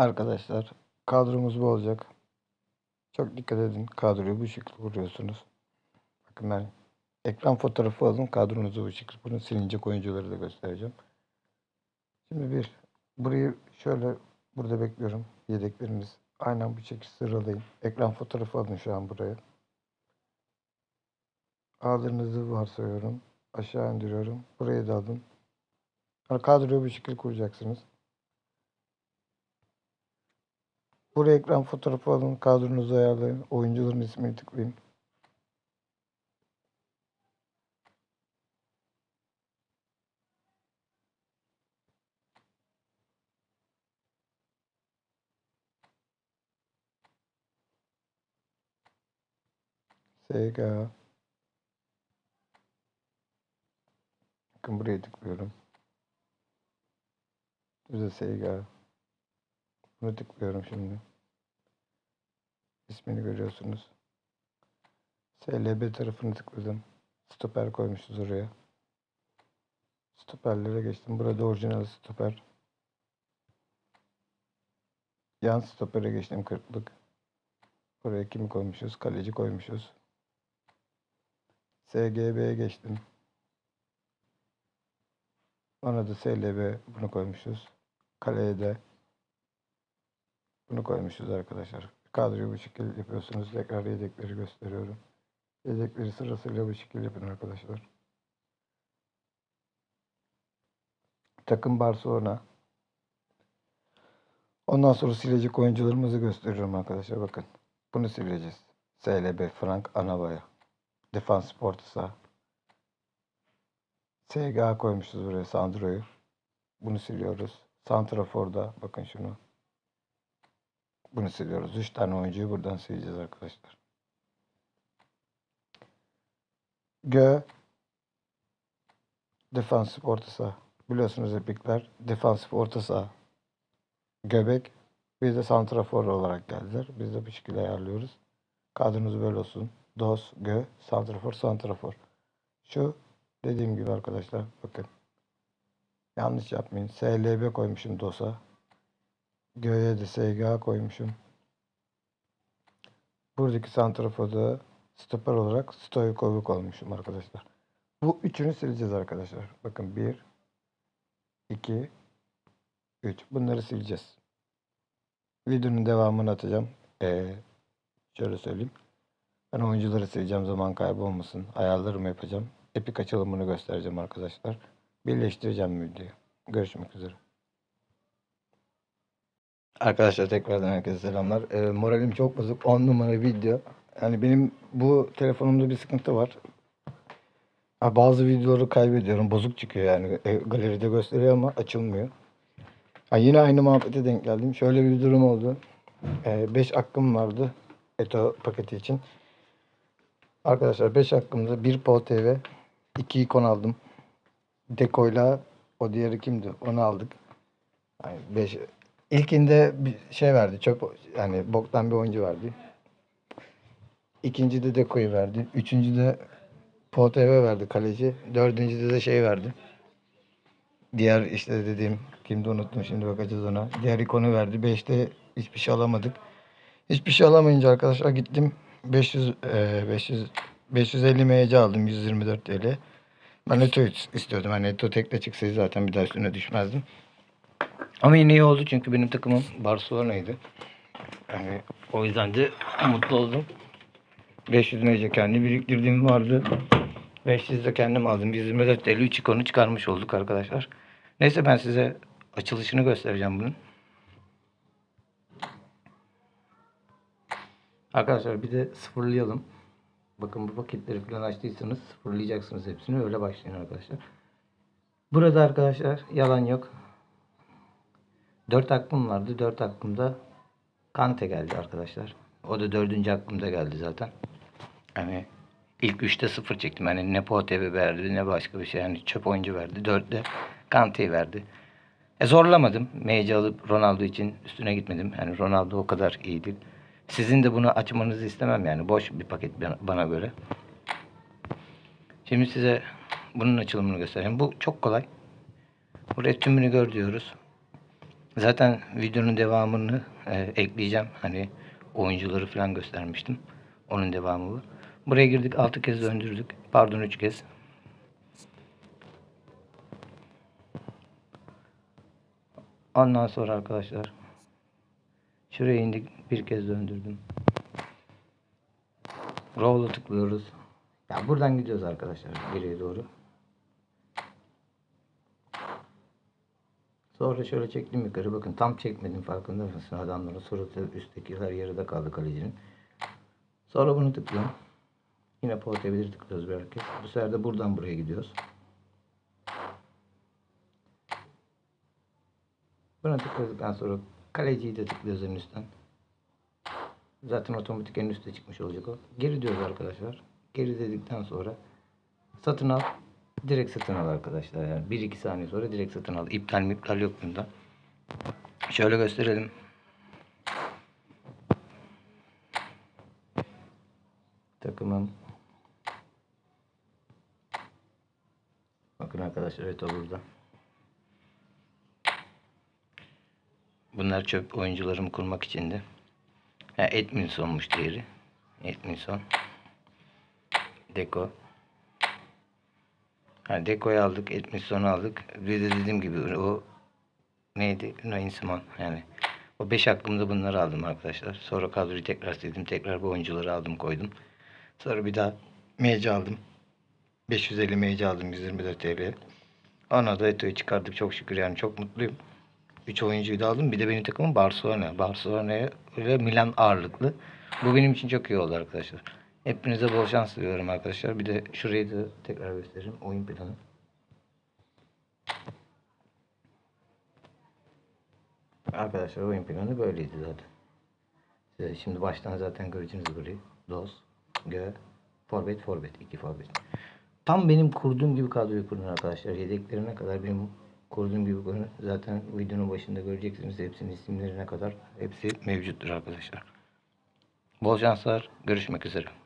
Arkadaşlar kadromuz bu olacak. Çok dikkat edin. Kadroyu bu şekilde kuruyorsunuz. Bakın ben ekran fotoğrafı alın. Kadronuzu bu şekilde kurun. Silinecek oyuncuları da göstereceğim. Şimdi bir burayı şöyle burada bekliyorum. Yedekleriniz aynen bu şekilde sıralayın. Ekran fotoğrafı alın şu an buraya. Aldığınızı varsayıyorum. Aşağı indiriyorum. Burayı da alın. Kadroyu bu şekilde kuracaksınız. Buraya ekran fotoğrafı alın. Kadronuzu ayarlayın. Oyuncuların ismini tıklayın. SG Bakın buraya tıklıyorum. Bize SG Bunu tıklıyorum şimdi. İsmini görüyorsunuz. SLB tarafını tıkladım. Stoper koymuşuz oraya. Stoperlere geçtim. Burada orijinal stoper. Yan stopere geçtim kırklık. Buraya kimi koymuşuz? Kaleci koymuşuz. SGB'ye geçtim. Ona da SLB bunu koymuşuz. Kaleye de bunu koymuşuz arkadaşlar. Kadroyu bu şekilde yapıyorsunuz. Tekrar yedekleri gösteriyorum. Yedekleri sırasıyla bu şekilde yapın arkadaşlar. Takım Barcelona. Ondan sonra silecek oyuncularımızı gösteriyorum arkadaşlar. Bakın. Bunu sileceğiz. SLB Frank Anabaya. Defans Portsa. SGA koymuşuz buraya Sandro'yu. Bunu siliyoruz. Santrafor'da bakın şunu. Bunu siliyoruz. 3 tane oyuncuyu buradan sileceğiz arkadaşlar. Gö defansif orta saha. Biliyorsunuz epikler defansif orta saha. Göbek bir de santrafor olarak geldiler. Biz de bu şekilde ayarlıyoruz. Kadronuz böyle olsun. Dos, gö, santrafor, santrafor. Şu dediğim gibi arkadaşlar bakın. Yanlış yapmayın. SLB koymuşum DOS'a. Göğe de SGA koymuşum. Buradaki santrafoda stoper olarak Stoikov'u koymuşum arkadaşlar. Bu üçünü sileceğiz arkadaşlar. Bakın 1 2 3 bunları sileceğiz. Videonun devamını atacağım. Ee, şöyle söyleyeyim. Ben oyuncuları sileceğim zaman kaybı olmasın. Ayarlarımı yapacağım. Epik açılımını göstereceğim arkadaşlar. Birleştireceğim videoyu. Görüşmek üzere. Arkadaşlar tekrardan herkese selamlar. Ee, moralim çok bozuk. 10 numara video. Yani benim bu telefonumda bir sıkıntı var. Ha, bazı videoları kaybediyorum. Bozuk çıkıyor yani. E, galeride gösteriyor ama açılmıyor. Ha, yine aynı muhabbete denk geldim. Şöyle bir durum oldu. 5 hakkım vardı. Eto paketi için. Arkadaşlar 5 hakkımda 1 Pol TV, 2 ikon aldım. Dekoyla o diğeri kimdi? Onu aldık. Yani 5 İlkinde bir şey verdi. Çok yani boktan bir oyuncu verdi. İkincide Deko'yu verdi. Üçüncüde Poteve verdi kaleci. Dördüncüde de şey verdi. Diğer işte dediğim kimdi unuttum şimdi bakacağız ona. Diğer ikonu verdi. Beşte hiçbir şey alamadık. Hiçbir şey alamayınca arkadaşlar gittim 500 e, 500 550 MC aldım 124 TL. Ben Eto istiyordum. Hani Eto tekle çıksaydı zaten bir daha üstüne düşmezdim. Ama yine iyi oldu çünkü benim takımım Barcelona'ydı. Yani o yüzden de mutlu oldum. 500 MC kendi biriktirdiğim vardı. 500 de kendim aldım. 124 TL 3 ikonu çıkarmış olduk arkadaşlar. Neyse ben size açılışını göstereceğim bunun. Arkadaşlar bir de sıfırlayalım. Bakın bu paketleri falan açtıysanız sıfırlayacaksınız hepsini. Öyle başlayın arkadaşlar. Burada arkadaşlar yalan yok. 4 hakkım vardı. 4 hakkımda Kante geldi arkadaşlar. O da 4. hakkımda geldi zaten. Yani ilk 3'te 0 çektim. Yani ne Potebe verdi ne başka bir şey. Yani çöp oyuncu verdi. 4'te Kante'yi verdi. E zorlamadım. Meyce alıp Ronaldo için üstüne gitmedim. Yani Ronaldo o kadar iyi değil. Sizin de bunu açmanızı istemem yani. Boş bir paket bana göre. Şimdi size bunun açılımını göstereyim. Bu çok kolay. Buraya tümünü gör diyoruz. Zaten videonun devamını e, ekleyeceğim. Hani oyuncuları falan göstermiştim. Onun devamı bu. Buraya girdik 6 kez döndürdük. Pardon 3 kez. Ondan sonra arkadaşlar şuraya indik bir kez döndürdüm. Roll'a tıklıyoruz. Ya buradan gidiyoruz arkadaşlar geriye doğru. Sonra şöyle çektim yukarı. Bakın tam çekmedim farkında mısın adamların suratı üsttekiler yarıda kaldı kalecinin. Sonra bunu tıklıyorum. Yine portabilir tıklıyoruz bir hareket. Bu sefer de buradan buraya gidiyoruz. Buna tıkladıktan sonra kaleciyi de tıklıyoruz en üstten. Zaten otomatik en üstte çıkmış olacak o. Geri diyoruz arkadaşlar. Geri dedikten sonra satın al. Direkt satın al arkadaşlar. Yani 1-2 saniye sonra direkt satın al. İptal mi iptal yok bunda. Şöyle gösterelim. Takımım. Bakın arkadaşlar evet o burada. Bunlar çöp oyuncularımı kurmak içindi. Ha, Edminson'muş diğeri. Edminson. Deko. Ha, Deko'yu aldık. Edminson'u aldık. Bir de dediğim gibi o neydi? Nainsman yani. O 5 aklımda bunları aldım arkadaşlar. Sonra kadroyu tekrar sildim. Tekrar bu oyuncuları aldım koydum. Sonra bir daha MC aldım. 550 MC aldım 124 TL'ye. Ona da Eto'yu çıkardık çok şükür yani çok mutluyum. 3 oyuncuyu da aldım. Bir de benim takımım Barcelona. Barcelona'ya öyle Milan ağırlıklı. Bu benim için çok iyi oldu arkadaşlar. Hepinize bol şans diliyorum arkadaşlar. Bir de şurayı da tekrar göstereyim. Oyun planı. Arkadaşlar oyun planı böyleydi zaten. Size şimdi baştan zaten göreceğiniz burayı. Dos, gö, forvet, forvet. iki forvet. Tam benim kurduğum gibi kadroyu kurun arkadaşlar. Yedeklerine kadar benim kurduğum gibi kurun. Zaten videonun başında göreceksiniz. Hepsinin isimlerine kadar hepsi mevcuttur arkadaşlar. Bol şanslar. Görüşmek üzere.